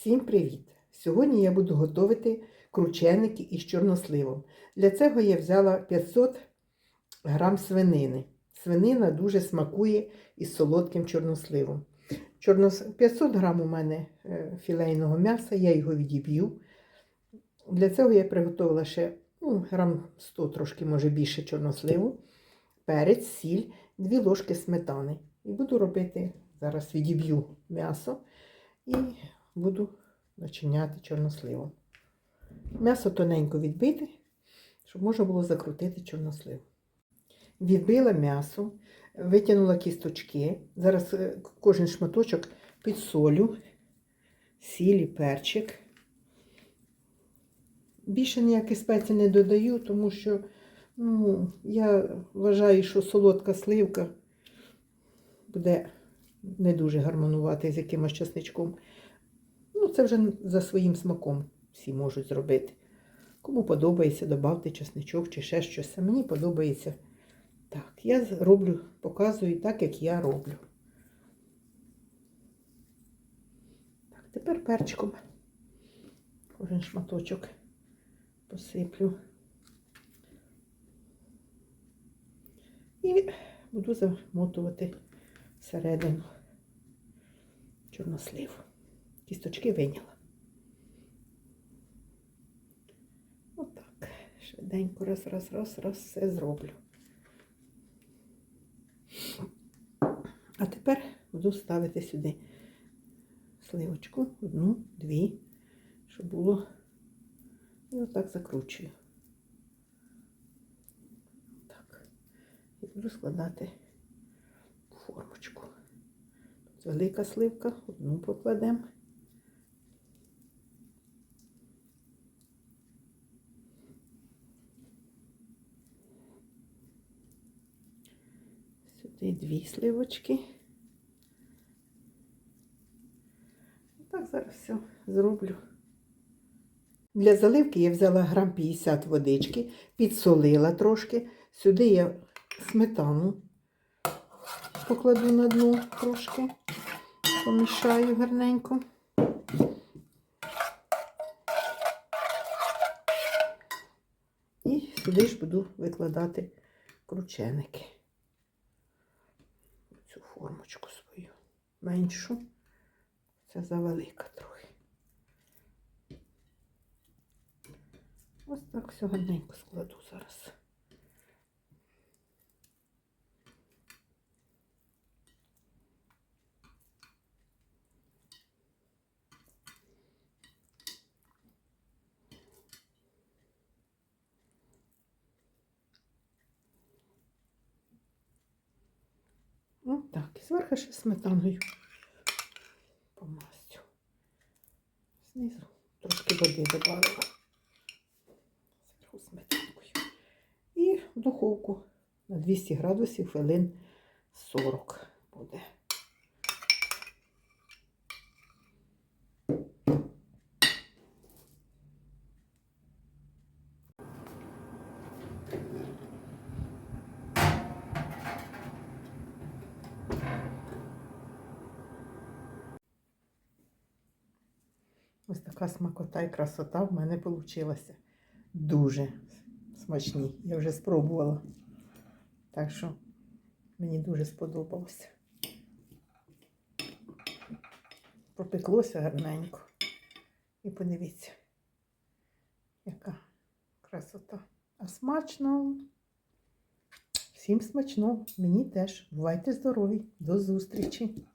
Всім привіт! Сьогодні я буду готувати крученики із чорносливом. Для цього я взяла 500 грам свинини. Свинина дуже смакує із солодким чорносливом. 500 грам у мене е, філейного м'яса, я його відіб'ю. Для цього я приготувала ще ну, грам 100, трошки, може більше чорносливу, перець, сіль, 2 ложки сметани. І буду робити, зараз відіб'ю м'ясо і буду начиняти чорносливом. М'ясо тоненько відбити, щоб можна було закрутити чорнослив. Відбила м'ясо, витягнула кісточки. Зараз е, кожен шматочок підсолю, сіль і перчик. Більше ніяких спецій не додаю, тому що ну, я вважаю, що солодка сливка буде не дуже гармонувати з якимось чесничком. Це вже за своїм смаком всі можуть зробити. Кому подобається, додати чесничок чи ще щось. А мені подобається так. Я роблю, показую так, як я роблю. Так, тепер перчиком кожен шматочок посиплю. І буду замотувати всередину чорнослив. Кісточки виняла. Отак. Швиденько раз, раз, раз, раз все зроблю. А тепер буду ставити сюди сливочку, одну, дві, щоб було. І отак закручую. Так. І буду складати формочку. Тут велика сливка, одну покладемо. Сюди дві сливочки. Так зараз все зроблю. Для заливки я взяла грам 50 водички, підсолила трошки. Сюди я сметану покладу на дно трошки, помішаю гарненько. І сюди ж буду викладати крученики. Цю формочку свою меншу. Це завелика трохи. Ось так все складу зараз. Ось так, і зверху ще сметаною помастю. Знизу трошки води додала. Зверху сметанкою. І в духовку на 200 градусів хвилин 40 буде. Ось така смакота і красота в мене вийшла. Дуже смачні. Я вже спробувала. Так що мені дуже сподобалося. Пропеклося гарненько. І подивіться, яка красота. А смачно. Всім смачно, мені теж. Бувайте здорові. До зустрічі!